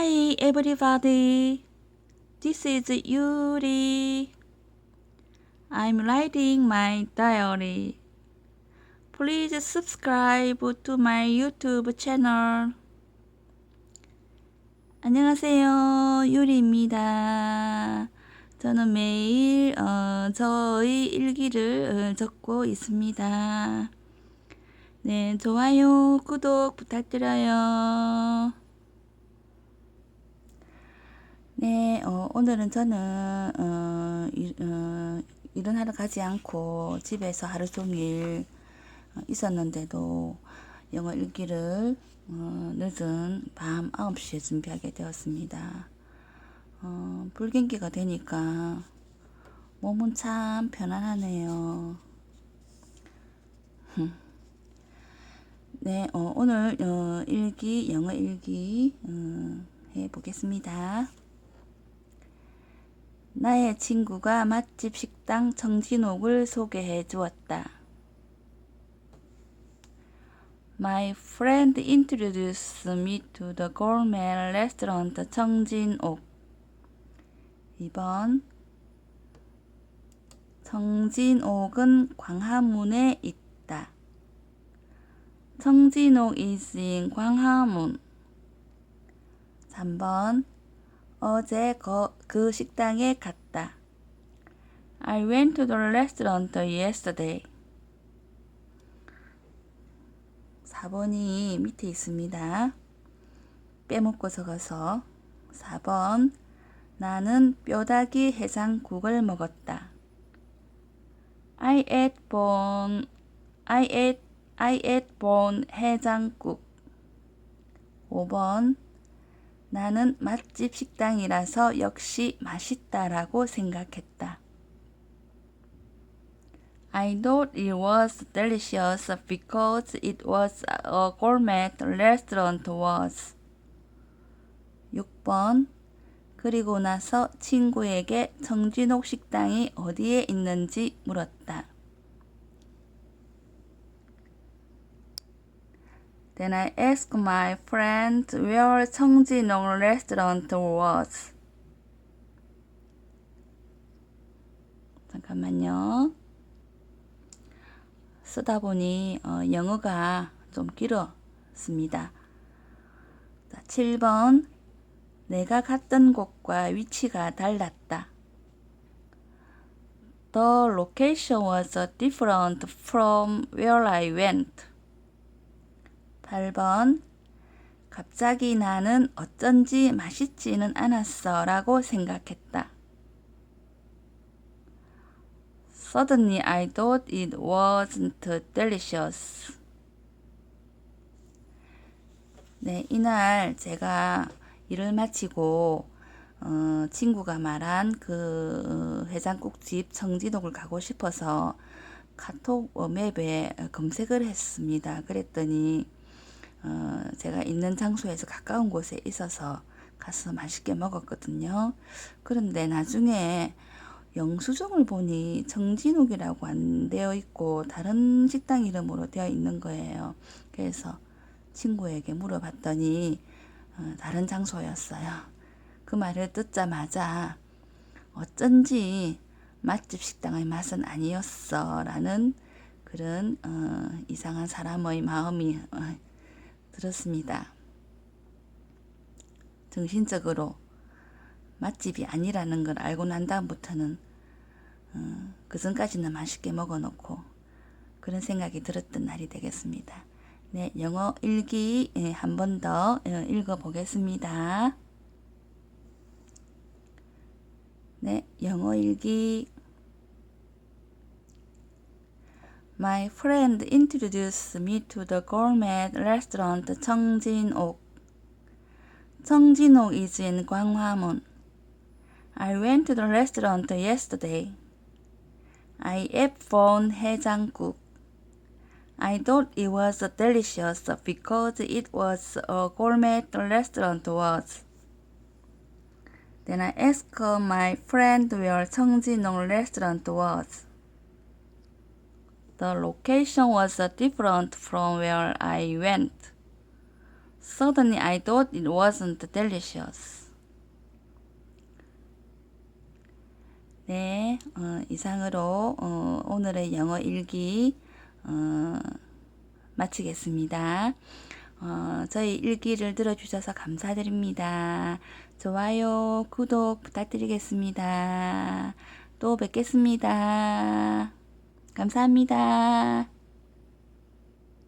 Hi everybody. This is Yuri. I'm writing my diary. Please subscribe to my YouTube channel. 안녕하세요. 유리입니다. 저는 매일 어, 저의 일기를 어, 적고 있습니다. 네, 좋아요, 구독 부탁드려요. 네, 어, 오늘은 저는 어, 일, 어, 일은 하러 가지 않고 집에서 하루 종일 어, 있었는데도 영어 읽기를 어, 늦은 밤 9시에 준비하게 되었습니다. 어, 불경기가 되니까 몸은 참 편안하네요. 네, 어, 오늘 어, 일기, 영어 일기 어, 해보겠습니다. 나의 친구가 맛집 식당 정진옥을 소개해 주었다. My friend introduced me to the gourmet restaurant 정진옥. 2번 정진옥은 광화문에 있다. 정진옥 is in 광화문. 3번 어제 거, 그 식당에 갔다. I went to the restaurant yesterday. 4번이 밑에 있습니다. 빼먹고 적어서 4번 나는 뼈다귀 해장국을 먹었다. I ate bone I ate I ate bone 해장국 5번 나는 맛집 식당이라서 역시 맛있다라고 생각했다. I thought it was delicious because it was a gourmet restaurant was. 6번 그리고 나서 친구에게 정진옥 식당이 어디에 있는지 물었다. Then I asked my friend where 청진옥 restaurant was. 잠깐만요. 쓰다 보니 어, 영어가 좀 길었습니다. 자, 7번 내가 갔던 곳과 위치가 달랐다. The location was different from where I went. 8번 갑자기 나는 어쩐지 맛있지는 않았어 라고 생각했다. Suddenly I thought it wasn't delicious. 네, 이날 제가 일을 마치고 어, 친구가 말한 그 해장국집 청진옥을 가고 싶어서 카톡 맵에 검색을 했습니다. 그랬더니 어, 제가 있는 장소에서 가까운 곳에 있어서 가서 맛있게 먹었거든요. 그런데 나중에 영수증을 보니 정진욱이라고 안 되어 있고 다른 식당 이름으로 되어 있는 거예요. 그래서 친구에게 물어봤더니 어, 다른 장소였어요. 그 말을 듣자마자 어쩐지 맛집 식당의 맛은 아니었어 라는 그런 어, 이상한 사람의 마음이 어, 들었습니다. 정신적으로 맛집이 아니라는 걸 알고 난 다음부터는 어, 그 전까지는 맛있게 먹어놓고 그런 생각이 들었던 날이 되겠습니다. 네, 영어 일기 예, 한번 더 어, 읽어보겠습니다. 네, 영어 일기 My friend introduced me to the gourmet restaurant Cheongjin-ok. Is in Gwanghwamun. I went to the restaurant yesterday. I ate phone haejanguk. I thought it was delicious because it was a gourmet restaurant was. Then I asked my friend where Cheongjin-ok restaurant was. The location was different from where I went. Suddenly I thought it wasn't delicious. 네, 어, 이상으로 어, 오늘의 영어 일기 어, 마치겠습니다. 어, 저희 일기를 들어주셔서 감사드립니다. 좋아요, 구독 부탁드리겠습니다. 또 뵙겠습니다. 감사합니다.